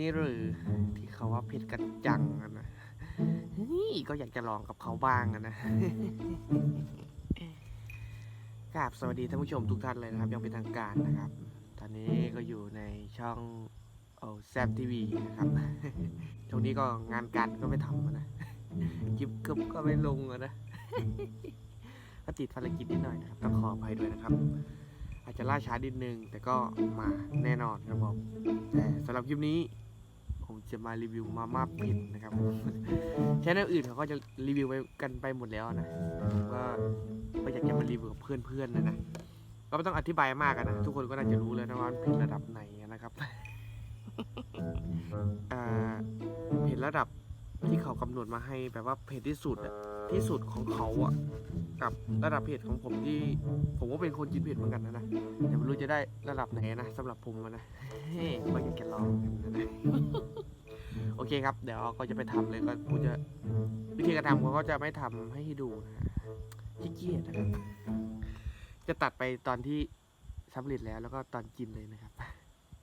นี่หรือที่เขาว่าเผ็ดกันจังนะนี่ก็อยากจะลองกับเขาบ้างนะกราบสวัสดีท่านผู้ชมทุกท่านเลยนะครับยังเป็นทางการนะครับ ตอนนี้ก็อยู่ในช่องโอ้แซบทีวีนะครับช่วงนี้ก็งานการก็ไม่ทำอะนะจิบกึบก็ไม่ลงนะก็ติดภารกิจนิดหน่อยนะครับต้องขออภัยด้วยนะครับ อาจจะล่าช้านิดนึง แต่ก็มาแน่นอนครับผมแต่สำหรับคลิปนี้ จะมารีวิวมาม่าเผ็ดนะครับชแนลอื่นเขาก็จะรีวิวไปกันไปหมดแล้วนะก็ก็อยากจะมารีวิวกับเพื่อนๆนะนะก็ไม่ต้องอธิบายมากนะทุกคนก็น่าจะรู้แล้วนะว่าเผ็ดระดับไหนนะครับเผ็ดระดับที่เขากำหนดมาให้แบบว่าเผ็ดที่สุดอะที่สุดของเขาอะกับระดับเผ็ดของผมที่ ผมก็เป็นคนกินเผ็ดเหมือนกันนะนะแต่ไม่รู้จะได้ระดับไหนนะสำหรับผมอะนะก็อยากจะลองนะ โอเคครับ เดี๋ยวก็จะไปทำเลยก็กูจะวิธีการทำผมก็จะไม่ทำให้ดูนะขี้เกียจนะครับ จะตัดไปตอนที่สำเร็จแล้วแล้วก็ตอนกินเลยนะครับ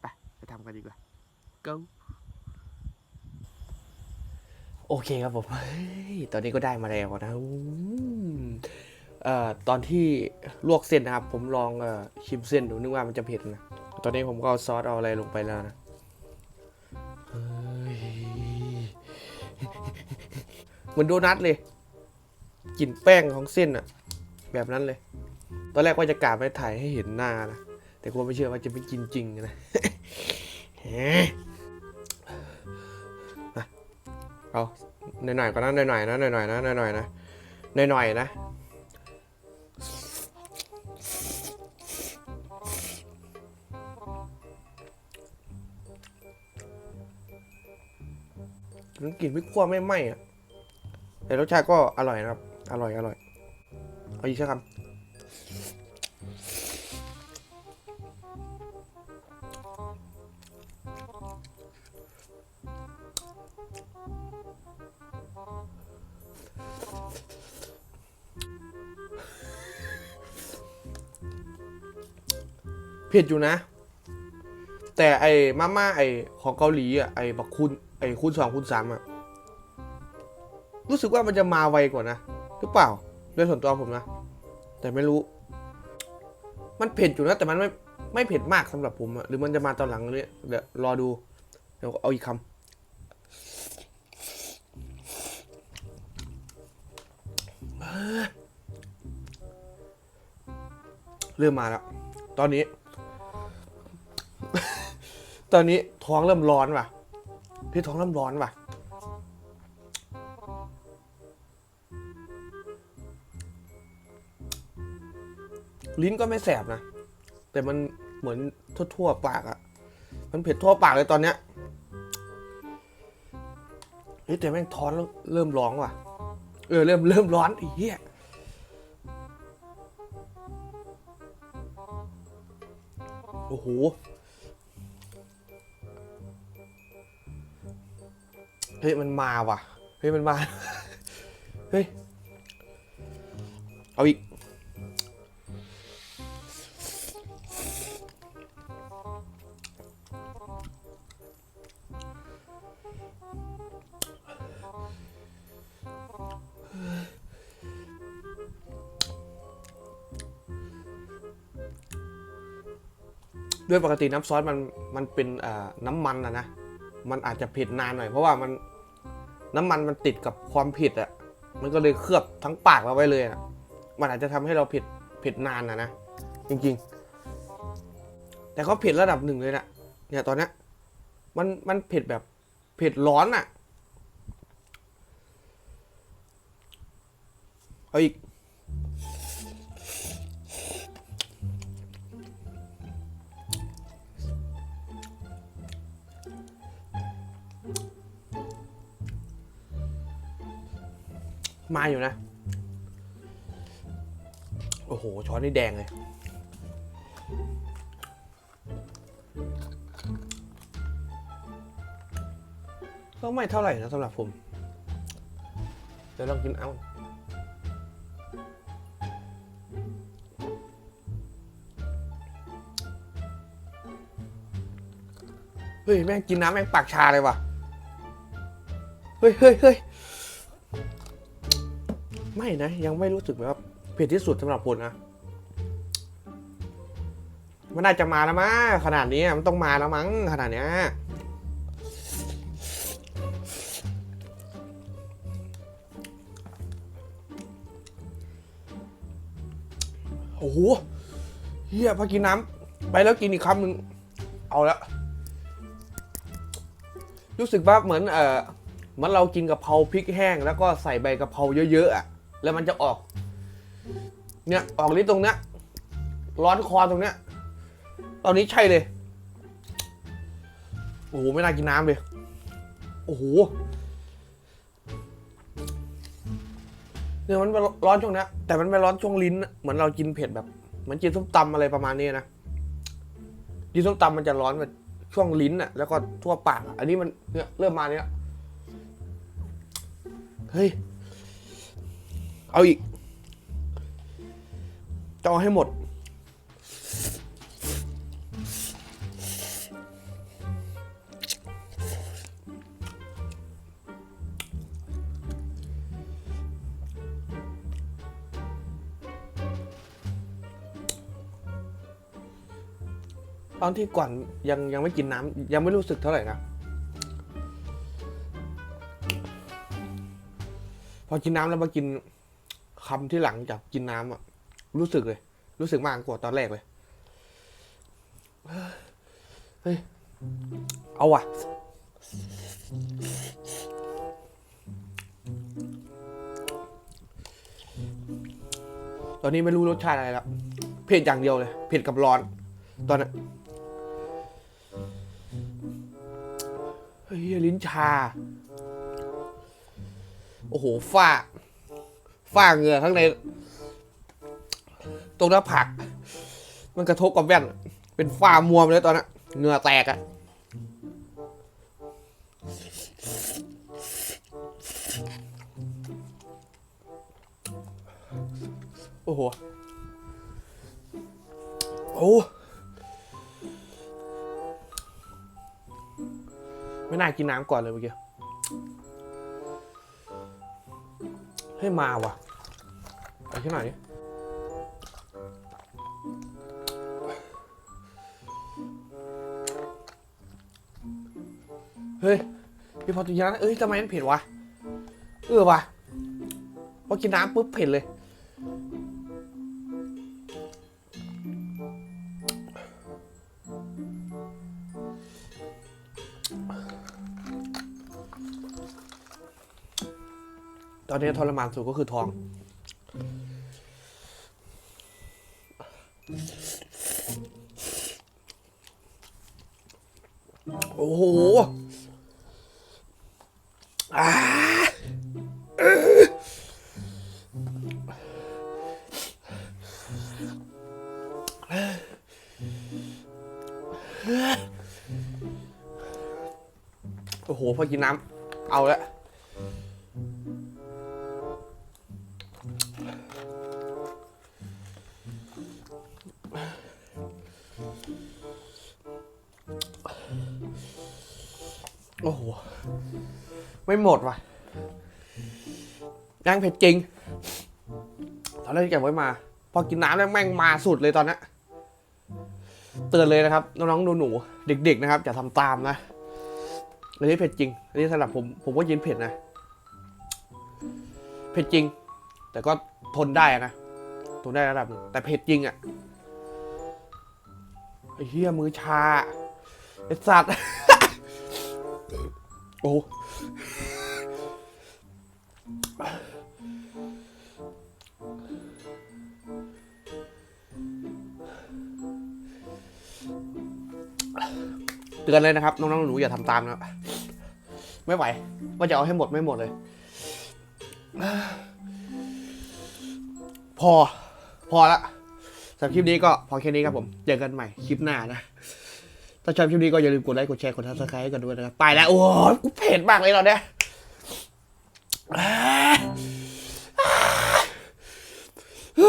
ไปไปทำกันดีกว่า go โอเคครับผมตอนนี้ก็ได้มาแล้วนะออตอนที่ลวกเส้นนะครับ ผมลองอชิมเส้นดูนึกว่ามันจะเผ็ดนะ ตอนนี้ผมก็เอาซอสเอาอะไรลงไปแล้วนะ มือนโดนัทเลยกลิ่นแป้งของเส้นอะแบบนั้นเลย ตอนแรกว่าจะกาไปถ่ายให้เห็นหน้านะแต่กลัวไม่เชื่อว่าจะไม่กินจริงนะมาเอาหน่อยๆก็นะหน่อยๆนะหน่อยๆนะหน่อยๆนะหน่อยๆนะมันกลิ่นไม่คั่วไม่ไหม้อะ แต่รสชาติก็อร่อยนะครับ อร่อยอร่อย เอาอีกสักคำเผ็ดอยู่นะ แต่ไอ้มาม่าไอ้ของเกาหลีอะไอ้บักคุณไอ้คูณสองคูณสามอะ รู้สึกว่ามันจะมาไวกว่านะหรือเปล่าโดยส่วนตัวผมนะ แต่ไม่รู้ มันเผ็ดอยู่นะแต่มันไม่ไม่เผ็ดมากสำหรับผมอะหรือมันจะมาตอนหลังเนี่ยเดี๋ยวรอดูเดี๋ยวเอาอีกคำเริ่มมาแล้ว ตอนนี้ ตอนนี้ท้องเริ่มร้อนว่ะ พี่ท้องเริ่มร้อนว่ะ ลิ้นก็ไม่แสบนะ แต่มันเหมือนทั่วๆปากอะมันเผ็ดทั่วปากเลยตอนเนี้ยเฮ้ยแต่แม่งท้อนเริ่มร้องว่ะ เออเริ่มเริ่มร้อนไอ้เหี้ยโอ้โห เฮ้ยมันมาว่ะ เฮ้ยมันมา เฮ้ย เอาอีก ด้วยปกติน้ำซอสมันมันเป็นน้ำมันอะนะ มันอาจจะเผ็ดนานหน่อยเพราะว่ามันน้ำมันมันติดกับความเผ็ดอะมันก็เลยเคลือบทั้งปากเราไว้เลยอะมันอาจจะทำให้เราเผ็ดเผ็ดนานนะนะจริง ๆ แต่เขาเผ็ดระดับหนึ่งเลยนะเนี่ยตอนเนี้ยมันมันเผ็ดแบบเผ็ดร้อนอะเอาอีก มาอยู่นะ โอ้โห ช้อนนี่แดงเลยก็ไม่เท่าไหร่นะสำหรับผม เดี๋ยวลองกินเอาเฮ้ย แม่งกินน้ำแม่งปากชาเลยว่ะ เฮ้ยเฮ้ยเฮ้ย ไม่นะ ยังไม่รู้สึกแบบเผ็ดที่สุดสำหรับผมนะ มันน่าจะมาแล้วมั้งขนาดนี้มันต้องมาแล้วมั้งขนาดเนี้ยโอ้โหเฮียพอกินน้ำไปแล้วกินอีกคำหนึ่งเอาละรู้สึกว่าเหมือนเออมือนเรากินกะเพราพริกแห้ง แล้วก็ใส่ใบกะเพราเยอะๆอะ แล้วมันจะออก เนี่ยออกฤทธิ์ตรงเนี้ยร้อนคอตรงเนี้ย ตอนนี้ใช่เลย โอ้โห ไม่น่ากินน้ำเลย โอ้โห เนี่ยมันร้อนช่วงเนี้ยแต่มันไม่ร้อนช่วงลิ้น เหมือนเรากินเผ็ดแบบ เหมือนกินส้มตำอะไรประมาณนี้นะ กินส้มตำมันจะร้อนแบบช่วงลิ้นอะแล้วก็ทั่วปากอะอันนี้มันเนี่ยเริ่มมาเนี้ย เฮ้ย เอาอีกจะเอาให้หมด ตอนที่ก่อนยังยังไม่กินน้ำยังไม่รู้สึกเท่าไหร่นะ พอกินน้ำแล้วมากิน คำที่หลังจากกินน้ำอะรู้สึกเลย รู้สึกมากกว่าตอนแรกเลยเฮ้ยเอาว่ะ ตอนนี้ไม่รู้รสชาติอะไรแล้วเผ็ดอย่างเดียวเลยเผ็ดกับร้อน ตอนนั้นเฮ้ยลิ้นชา โอ้โหฝ้า ฝ้าเหงื่อข้างใน ตรงหน้าผากมันกระทบกับแว่น เป็นฝ้ามัวไปเลยตอนนั้นเหงื่อแตกอะโอ้โห โอ้ ไม่น่ากินน้ำก่อนเลยเมื่อกี้ ให้มาว่ะไปที่ไหนเฮ้ยพี่พอตุยานะเอ้ยทำไมมันเผ็ดวะ เออวะพอกินน้ำปุ๊บเผ็ดเลย ตอนนี้ทรมานสุดก็คือท้อง โอ้โหอ่าโอ้โห พอกินน้ำ เอาละ ไม่หมดว่ะยังเผ็ดจริง ตอนแรกที่เก็บไว้มา พอกินน้ำแล้วแม่งมาสุดเลยตอนนี้เตือนเลยนะครับ น้องๆหนูๆเด็ก ๆ นะครับอย่าทำตามนะอันนี้เผ็ดจริง อันนี้สำหรับผมผมก็กินเผ็ดนะ เผ็ดจริง แต่ก็ทนได้นะ ทนได้ระดับนึงแต่เผ็ดจริงอะไอ้เหี้ยมือชาไอ้สัตว์ โอ้เตือนเลยนะครับ น้องๆหนูอย่าทำตามนะไม่ไหว ว่าจะเอาให้หมดไม่หมดเลย พอ พอละสำหรับคลิปนี้ก็พอแค่นี้ครับผม เจอกันใหม่คลิปหน้านะ ถ้าชอบคลิปนี้ก็อย่าลืมกดไลค์กดแชร์กดซับสไครต์กันด้วยนะครับ ไปแล้ว โอ้ยกูเผ็ดมากเลยตอนเนี้ยอ่าอ